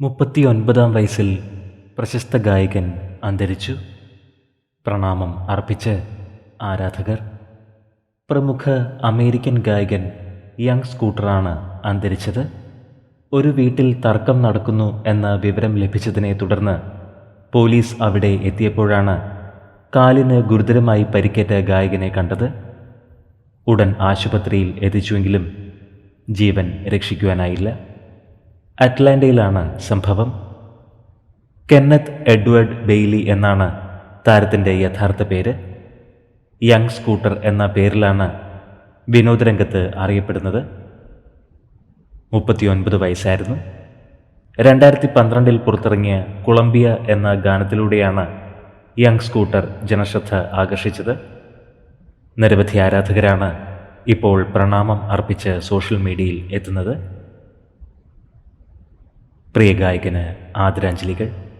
മുപ്പത്തിയൊൻപതാം വയസ്സിൽ പ്രശസ്ത ഗായകൻ അന്തരിച്ചു. പ്രണാമം അർപ്പിച്ച് ആരാധകർ. പ്രമുഖ അമേരിക്കൻ ഗായകൻ യങ് സ്കൂട്ടറാണ് അന്തരിച്ചത്. ഒരു വീട്ടിൽ തർക്കം നടക്കുന്നു എന്ന വിവരം ലഭിച്ചതിനെ തുടർന്ന് പോലീസ് അവിടെ എത്തിയപ്പോഴാണ് കാലിന് ഗുരുതരമായി പരിക്കേറ്റ ഗായകനെ കണ്ടത്. ഉടൻ ആശുപത്രിയിൽ എത്തിച്ചുവെങ്കിലും ജീവൻ രക്ഷിക്കുവാനായില്ല. അറ്റ്ലാന്റയിലാണ് സംഭവം. കെന്നത്ത് എഡ്വേർഡ് ബെയ്ലി എന്നാണ് താരത്തിന്റെ യഥാർത്ഥ പേര്. യങ് സ്കൂട്ടർ എന്ന പേരിലാണ് വിനോദരംഗത്ത് അറിയപ്പെടുന്നത്. മുപ്പത്തിയൊൻപത് വയസ്സായിരുന്നു. രണ്ടായിരത്തി പന്ത്രണ്ടിൽ പുറത്തിറങ്ങിയ കൊളംബിയ എന്ന ഗാനത്തിലൂടെയാണ് യങ് സ്കൂട്ടർ ജനശ്രദ്ധ ആകർഷിച്ചത്. നിരവധി ആരാധകരാണ് ഇപ്പോൾ പ്രണാമം അർപ്പിച്ച് സോഷ്യൽ മീഡിയയിൽ എത്തുന്നത്. പ്രിയ ഗായകന് ആദരാഞ്ജലികൾ.